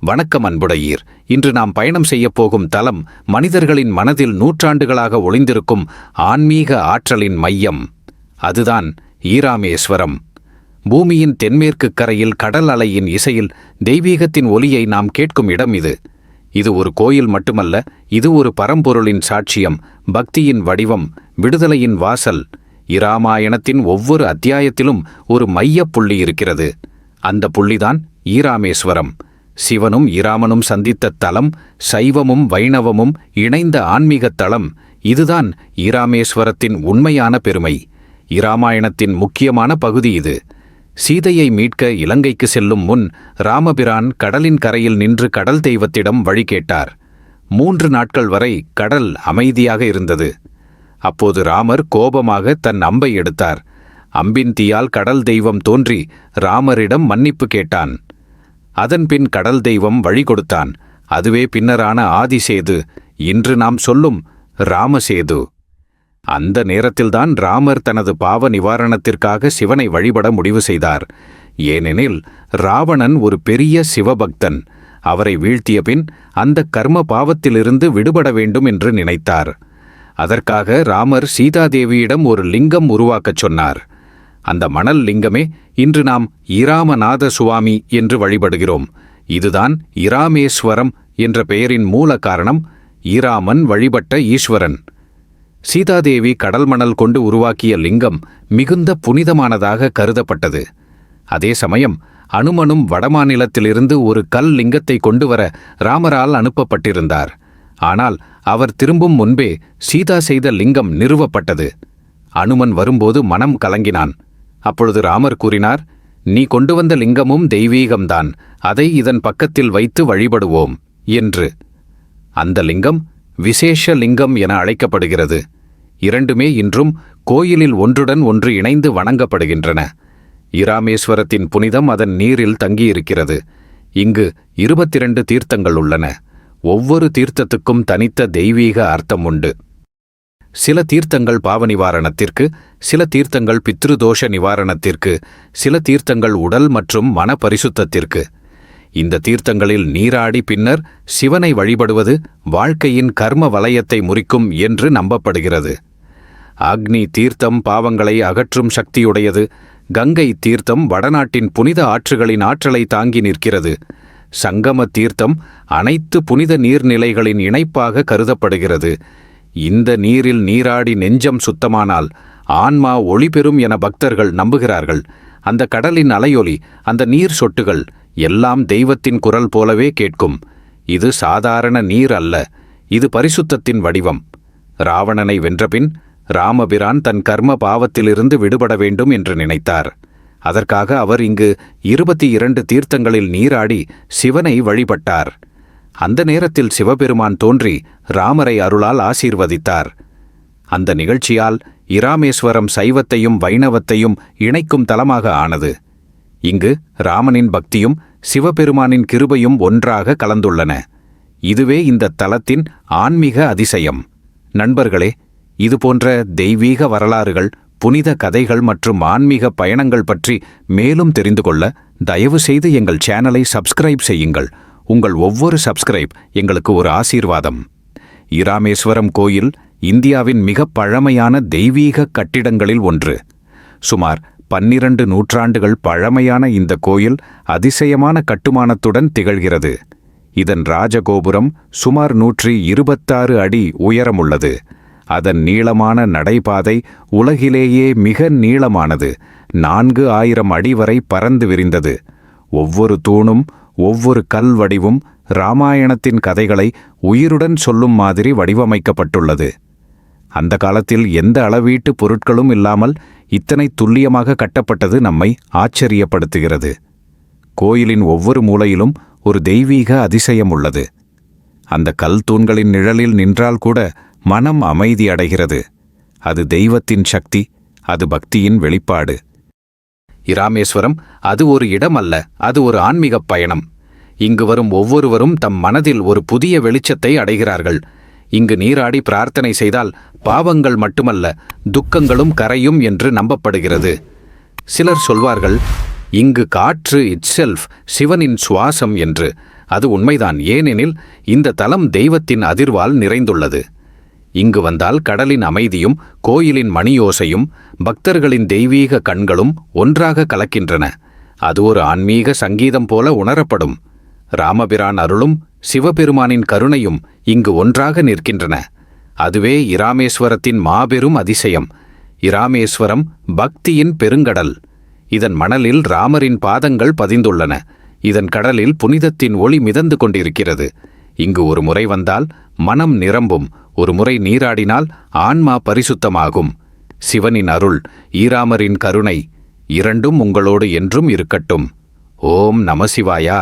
வணக்கம் அன்புடையீர். இன்று நாம் பயணம் செய்யப்போகும் தலம் மனிதர்களின் மனதில் நூற்றாண்டுகளாக ஒளிந்திருக்கும் ஆன்மீக ஆற்றலின் மையம். அதுதான் ஈராமேஸ்வரம். பூமியின் தென்மேற்கு கரையில் கடல் அலையின் இசையில் தெய்வீகத்தின் ஒலியை நாம் கேட்கும் இடம் இது. இது ஒரு கோயில் மட்டுமல்ல இது ஒரு பரம்பொருளின் சாட்சியம் பக்தியின் வடிவம் விடுதலையின் வாசல். இராமாயணத்தின் ஒவ்வொரு அத்தியாயத்திலும் ஒரு மையப் புள்ளி இருக்கிறது. அந்த புள்ளிதான் ஈராமேஸ்வரம். சிவனும் இராமனும் சந்தித்த தலம் சைவமும் வைணவமும் இணைந்த ஆன்மீகத் தலம் இதுதான் இராமேஸ்வரத்தின் உண்மையான பெருமை. இராமாயணத்தின் முக்கியமான பகுதி இது. சீதையை மீட்க இலங்கைக்கு செல்லும் முன் ராமபிரான் கடலின் கரையில் நின்று கடல் தெய்வத்திடம் வழி கேட்டார். மூன்று நாட்கள் வரை கடல் அமைதியாக இருந்தது. அப்போது ராமர் கோபமாக தன் அம்பை எடுத்தார். அம்பின் தீயால் கடல் தெய்வம் தோன்றி ராமரிடம் மன்னிப்பு கேட்டான். அதன்பின் கடல் தெய்வம் வழி கொடுத்தான். அதுவே பின்னரான ஆதிசேது. இன்று நாம் சொல்லும் ராமசேது. அந்த நேரத்தில்தான் ராமர் தனது பாவ நிவாரணத்திற்காக சிவனை வழிபட முடிவு செய்தார். ஏனெனில் ராவணன் ஒரு பெரிய சிவபக்தன். அவரை வீழ்த்திய பின் அந்த கர்ம பாவத்திலிருந்து விடுபட வேண்டும் என்று நினைத்தார். அதற்காக ராமர் சீதாதேவியிடம் ஒரு லிங்கம் உருவாக்கச் சொன்னார். அந்த மணல் லிங்கமே இன்று நாம் இராமநாத சுவாமி என்று வழிபடுகிறோம். இதுதான் இராமேஸ்வரம் என்ற பெயரின் மூல காரணம். ஈராமன் வழிபட்ட ஈஸ்வரன். சீதாதேவி கடல் மணல் கொண்டு உருவாக்கிய லிங்கம் மிகுந்த புனிதமானதாக கருதப்பட்டது. அதே சமயம் அனுமனும் வடமாநிலத்திலிருந்து ஒரு கல் லிங்கத்தை கொண்டு வர ராமரால் அனுப்பப்பட்டிருந்தார். ஆனால் அவர் திரும்பும் முன்பே சீதா செய்த லிங்கம் நிறுவப்பட்டது. அனுமன் வரும்போது மனம் கலங்கினான். அப்பொழுது ராமர் கூறினார் நீ கொண்டு வந்த லிங்கமும் தெய்வீகம்தான். அதை இதன் பக்கத்தில் வைத்து வழிபடுவோம் என்று. அந்த லிங்கம் விசேஷ லிங்கம் என அழைக்கப்படுகிறது. இரண்டுமே இன்றும் கோயிலில் ஒன்றுடன் ஒன்று இணைந்து வணங்கப்படுகின்றன. இராமேஸ்வரத்தின் புனிதம் அதன் நீரில் தங்கியிருக்கிறது. இங்கு இருபத்திரண்டு தீர்த்தங்கள் உள்ளன. ஒவ்வொரு தீர்த்தத்துக்கும் தனித்த தெய்வீக அர்த்தம் உண்டு. சில தீர்த்தங்கள் பாவ நிவாரணத்திற்கு சில தீர்த்தங்கள் பித்ருதோஷ நிவாரணத்திற்கு சில தீர்த்தங்கள் உடல் மற்றும் மன பரிசுத்தத்திற்கு. இந்த தீர்த்தங்களில் நீராடி பின்னர் சிவனை வழிபடுவது வாழ்க்கையின் கர்ம வலயத்தை முறிக்கும் என்று நம்பப்படுகிறது. அக்னி தீர்த்தம் பாவங்களை அகற்றும் சக்தியுடையது. கங்கை தீர்த்தம் வடநாட்டின் புனித ஆற்றுகளின் ஆற்றலை தாங்கி நிற்கிறது. சங்கம தீர்த்தம் அனைத்து புனித நீர்நிலைகளின் இணைப்பாக கருதப்படுகிறது. இந்த நீரில் நீராடி நெஞ்சம் சுத்தமானால் ஆன்மா ஒளி பெறும் என பக்தர்கள் நம்புகிறார்கள். அந்த கடலின் அலையொலி அந்த நீர் சொட்டுகள் எல்லாம் தெய்வத்தின் குரல் போலவே கேட்கும். இது சாதாரண நீர் அல்ல இது பரிசுத்தத்தின் வடிவம். ராவணனை வென்றபின் ராமபிரான் தன் கர்ம பாவத்திலிருந்து விடுபட வேண்டும் என்று நினைத்தார். அதற்காக அவர் இங்கு இருபத்தி இரண்டு தீர்த்தங்களில் நீராடி சிவனை வழிபட்டார். அந்த நேரத்தில் சிவபெருமான் தோன்றி ராமரை அருளால் ஆசீர்வதித்தார். அந்த நிகழ்ச்சியால் இராமேஸ்வரம் சைவத்தையும் வைணவத்தையும் இணைக்கும் தலமாக ஆனது. இங்கு ராமனின் பக்தியும் சிவபெருமானின் கிருபையும் ஒன்றாக கலந்துள்ளன. இதுவே இந்த தலத்தின் ஆன்மீக அதிசயம். நண்பர்களே இதுபோன்ற தெய்வீக வரலாறுகள் புனித கதைகள் மற்றும் ஆன்மீக பயணங்கள் பற்றி மேலும் தெரிந்து கொள்ள தயவு செய்து எங்கள் சேனலை சப்ஸ்கிரைப் செய்யுங்கள். உங்கள் ஒவ்வொரு சப்ஸ்கிரைப் எங்களுக்கு ஒரு ஆசீர்வாதம். இராமேஸ்வரம் கோயில் இந்தியாவின் மிக பழமையான தெய்வீக கட்டிடங்களில் ஒன்று. சுமார் பன்னிரண்டு நூற்றாண்டுகள் பழமையான இந்த கோயில் அதிசயமான கட்டுமானத்துடன் திகழ்கிறது. இதன் ராஜகோபுரம் சுமார் நூற்றி இருபத்தாறு அடி உயரமுள்ளது. அதன் நீளமான நடைபாதை உலகிலேயே மிக நீளமானது. நான்கு ஆயிரம் அடி வரை பறந்து விரிந்தது. ஒவ்வொரு தூணும் ஒவ்வொரு கல் வடிவும் ராமாயணத்தின் கதைகளை உயிருடன் சொல்லும் மாதிரி வடிவமைக்கப்பட்டுள்ளது. அந்த காலத்தில் எந்த அளவீட்டு பொருட்களும் இல்லாமல் இத்தனை துல்லியமாக கட்டப்பட்டது நம்மை ஆச்சரியப்படுத்துகிறது. கோயிலின் ஒவ்வொரு மூலையிலும் ஒரு தெய்வீக அதிசயம் உள்ளது. அந்த கல் தூண்களின் நிழலில் நின்றால் கூட மனம் அமைதி அடைகிறது. அது தெய்வத்தின் சக்தி அது பக்தியின் வெளிப்பாடு. இராமேஸ்வரம் அது ஒரு இடம் அல்ல அது ஒரு ஆன்மீகப் பயணம். இங்கு வரும் ஒவ்வொருவரும் தம் மனதில் ஒரு புதிய வெளிச்சத்தை அடைகிறார்கள். இங்கு நீராடி பிரார்த்தனை செய்தால் பாவங்கள் மட்டுமல்ல துக்கங்களும் கரையும் என்று நம்பப்படுகிறது. சிலர் சொல்வார்கள் இங்கு காற்று இட்செல்ஃப் சிவனின் சுவாசம் என்று. அது உண்மைதான் ஏனெனில் இந்த தலம் தெய்வத்தின் அதிர்வால் நிறைந்துள்ளது. இங்கு வந்தால் கடலின் அமைதியும் கோயிலின் மணியோசையும் பக்தர்களின் தெய்வீக கண்களும் ஒன்றாக கலக்கின்றன. அது ஒரு ஆன்மீக சங்கீதம் போல உணரப்படும். ராமபிரான் அருளும் சிவபெருமானின் கருணையும் இங்கு ஒன்றாக நிற்கின்றன. அதுவே இராமேஸ்வரத்தின் மாபெரும் அதிசயம். இராமேஸ்வரம் பக்தியின் பெருங்கடல். இதன் மணலில் ராமரின் பாதங்கள் பதிந்துள்ளன. இதன் கடலில் புனிதத்தின் ஒளி மிதந்து கொண்டிருக்கிறது. இங்கு ஒரு முறை வந்தால் மனம் நிரம்பும் ஒரு முறை நீராடினால் ஆன்மா பரிசுத்தமாகும். சிவனின் அருள் ஈராமரின் கருணை இரண்டும் உங்களோடு என்றும் இருக்கட்டும். ஓம் நமசிவாயா